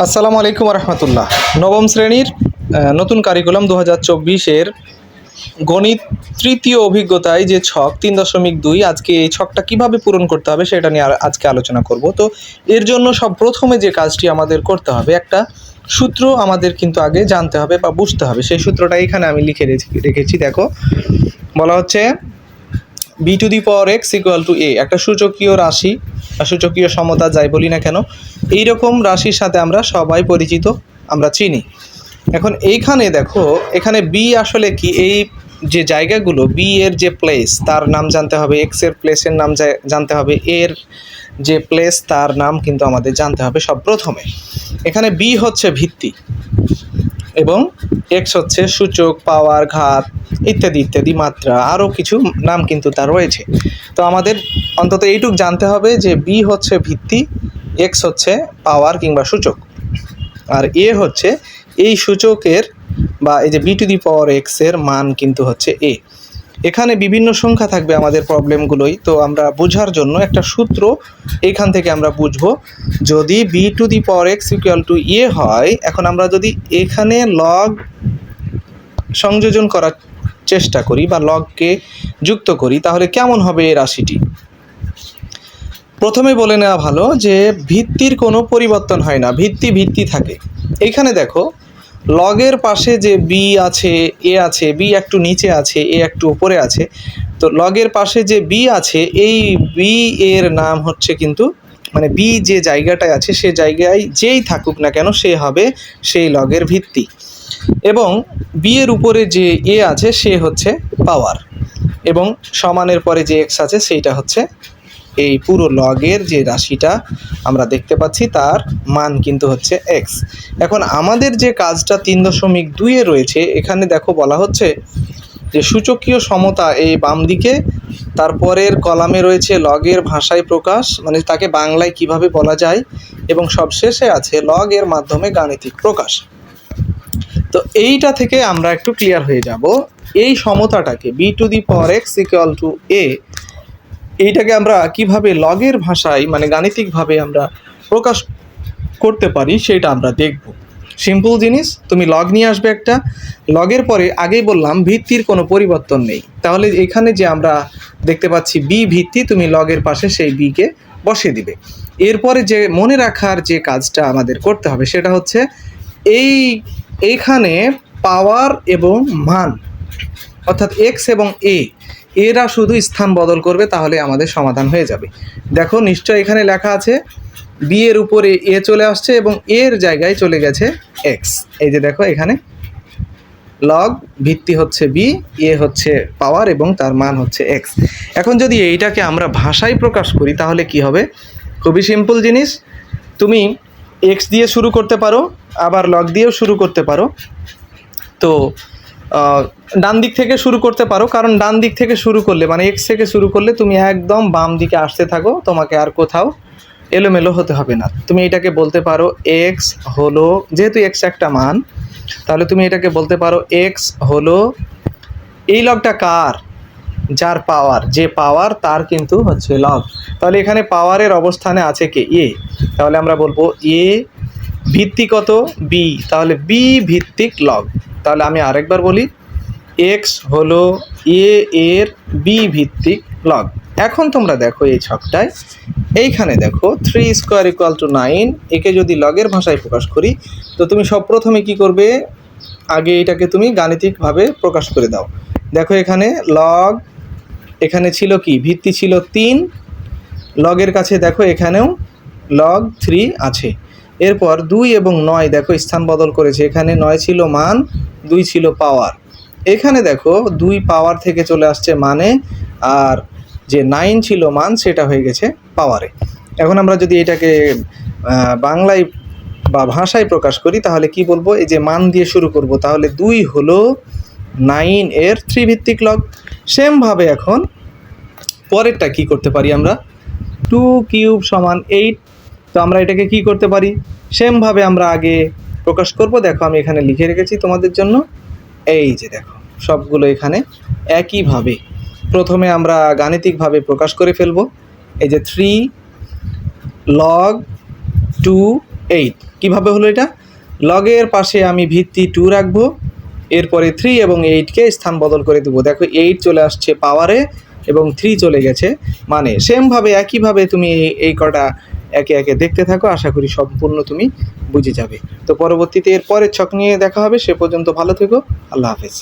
আসসালামু আলাইকুম রহমতুল্লাহ নবম শ্রেণির নতুন কারিকুলাম দু হাজার চব্বিশের গণিত তৃতীয় অভিজ্ঞতায় যে ছক, তিন দশমিক দুই, আজকে এই ছকটা কীভাবে পূরণ করতে হবে সেটা নিয়ে আজকে আলোচনা করব। তো এর জন্য সব প্রথমে যে কাজটি আমাদের করতে হবে, একটা সূত্র আমাদের কিন্তু আগে জানতে হবে বা বুঝতে হবে। সেই সূত্রটা এখানে আমি লিখে রেখে- রেখেছি, দেখো। বলা হচ্ছে B to the power X equal to A একটা সূচকীয় রাশি বা সূচকীয় সমতা যাই বলি না কেন এই রকম রাশির সাথে আমরা সবাই পরিচিত, আমরা চিনি। এখন এইখানে দেখো, এখানে বি আসলে কি? এই যে জায়গাগুলো বি এর যে প্লেস তার নাম জানতে হবে এক্সের প্লেসের নাম জানতে হবে এর যে প্লেস তার নাম কিন্তু আমাদের জানতে হবে সব প্রথমে। এখানে বি হচ্ছে ভিত্তি। এবং এক্স হচ্ছে সূচক, পাওয়ার, ঘাত ইত্যাদি ইত্যাদি মাত্রা, আরও কিছু নাম কিন্তু তার রয়েছে। তো আমাদের অন্তত এইটুক জানতে হবে যে বি হচ্ছে ভিত্তি এক্স হচ্ছে পাওয়ার কিংবা সূচক। আর এ হচ্ছে এই সূচকের বা এই যে বি টু দি পাওয়ার এক্সের মান কিন্তু হচ্ছে এ এখানে বিভিন্ন সংখ্যা থাকবে আমাদের প্রবলেমগুলোই, তো আমরা বোঝার জন্য একটা সূত্র এইখান থেকে আমরা বুঝব। যদি B to the power X equal to A হয়, এখন আমরা যদি এখানে লগ সংযোজন করার চেষ্টা করি বা লগকে যুক্ত করি, তাহলে কেমন হবে এই রাশিটি? প্রথমে বলে নেওয়া ভালো যে ভিত্তির কোনো পরিবর্তন হয় না, ভিত্তি ভিত্তি থাকে। এইখানে দেখো লগের পাশে যে বি আছে এ আছে বি একটু নিচে আছে এ একটু উপরে আছে, তো লগের পাশে যে বি আছে, এই বি এর নাম হচ্ছে কিন্তু মানে বি যে জায়গাটায় আছে, সে জায়গায় যেই থাকুক না কেন, সে হবে সেই লগের ভিত্তি। এবং বি এর উপরে যে এ আছে, সে হচ্ছে পাওয়ার এবং সমানের পরে যে এক্স আছে, সেইটা হচ্ছে এই পুরো লগের যে রাশিটা আমরা দেখতে পাচ্ছি, তার মান কিন্তু হচ্ছে এক্স এখন আমাদের যে কাজটা তিন দশমিক দুইয়ে রয়েছে, এখানে দেখো বলা হচ্ছে যে সূচকীয় সমতা এই বাম দিকে, তারপরের কলামে রয়েছে লগের ভাষায় প্রকাশ মানে তাকে বাংলায় কীভাবে বলা যায়, এবং সবশেষে আছে লগের মাধ্যমে গাণিতিক প্রকাশ। তো এইটা থেকে আমরা একটু ক্লিয়ার হয়ে যাব। এই সমতাটাকে B to the power X equal to A এইটাকে আমরা কীভাবে লগের ভাষায় মানে গাণিতিকভাবে আমরা প্রকাশ করতে পারি সেটা আমরা দেখব। সিম্পল জিনিস, তুমি লগ নিয়ে আসবে একটা। লগের পরে আগেই বললাম, ভিত্তির কোনো পরিবর্তন নেই। তাহলে এখানে যে আমরা দেখতে পাচ্ছি বি ভিত্তি, তুমি লগের পাশে সেই বিকে বসিয়ে দিবে। এরপরে যে মনে রাখার যে কাজটা আমাদের করতে হবে, সেটা হচ্ছে এই এইখানে পাওয়ার এবং মান, অর্থাৎ এক্স এবং এ এরা শুধু স্থান বদল করবে, তাহলে আমাদের সমাধান হয়ে যাবে। দেখো, নিশ্চয় এখানে লেখা আছে বি এর উপরে এ চলে আসছে এবং এর জায়গায় চলে গেছে এক্স এই যে দেখো, এখানে লগ ভিত্তি হচ্ছে বি এ হচ্ছে পাওয়ার এবং তার মান হচ্ছে এক্স এখন যদি এইটাকে আমরা ভাষায় প্রকাশ করি, তাহলে কি হবে? খুবই সিম্পল জিনিস। তুমি এক্স দিয়ে শুরু করতে পারো, আবার লগ দিয়েও শুরু করতে পারো। তো ডান দিক থেকে শুরু করতে পারো, কারণ ডান দিক থেকে শুরু করলে মানে এক্স থেকে শুরু করলে তুমি একদম বাম দিকে আসতে থাকো, তোমাকে আর কোথাও এলোমেলো হতে হবে না। তুমি এটাকে বলতে পারো এক্স হলো, যেহেতু এক্স একটা মান, তাহলে তুমি এটাকে বলতে পারো এক্স হলো, এই লগটা কার? যার পাওয়ার যে পাওয়ার তার কিন্তু হচ্ছে লগ তাহলে এখানে পাওয়ারের অবস্থানে আছে কে? এ তাহলে আমরা বলব এ ভিত্তি কত? বি তাহলে বি ভিত্তিক লগ তাহলে আমি আরেকবার বলি এক্স হলো এ এর বি ভিত্তিক লগ এখন তোমরা দেখো এই ছকটায়, এইখানে দেখো three square equal to nine একে যদি লগের ভাষায় প্রকাশ করি, তো তুমি সব প্রথমে কি করবে? আগে এটাকে তুমি গাণিতিকভাবে প্রকাশ করে দাও। দেখো এখানে লগ এখানে ছিল কি? ভিত্তি ছিল তিন লগের কাছে দেখো এখানেও লগ থ্রি আছে। এরপর দুই এবং নয়, দেখো, স্থান বদল করেছে। এখানে নয় ছিল মান, দুই ছিল পাওয়ার এখানে দেখো, দুই পাওয়ার থেকে চলে আসছে মানে আর যে নাইন ছিল মান, সেটা হয়ে গেছে পাওয়ারে এখন আমরা যদি এটাকে বাংলায় বা ভাষায় প্রকাশ করি, তাহলে কি বলব? এই যে মান দিয়ে শুরু করব, তাহলে দুই হলো নাইন এর থ্রি ভিত্তিক লগ সেমভাবে এখন পরেরটা কি করতে পারি আমরা? টু কিউব সমান এইট তো আমরা এটাকে কি করতে পারি? সেমভাবে আমরা আগে প্রকাশ করব। দেখো, আমি এখানে লিখে রেখেছি তোমাদের জন্য। এই যে দেখো, সবগুলো এখানে একইভাবে। প্রথমে আমরা গাণিতিকভাবে প্রকাশ করে ফেলব। এই যে থ্রি লগ টু এইট কীভাবে হলো এটা? লগের পাশে আমি ভিত্তি টু রাখব। এরপরে থ্রি এবং এইটকে স্থান বদল করে দেবো। দেখো এইট চলে আসছে পাওয়ারে এবং থ্রি চলে গেছে মানে। সেমভাবে, একইভাবে তুমি এই- কটা একে একে দেখতে থাকো, আশা করি সম্পূর্ণ তুমি বুঝে যাবে। তো পরবর্তীতে এর পরের ছক নিয়ে দেখা হবে, সে পর্যন্ত ভালো থেকো, আল্লাহ হাফেজ।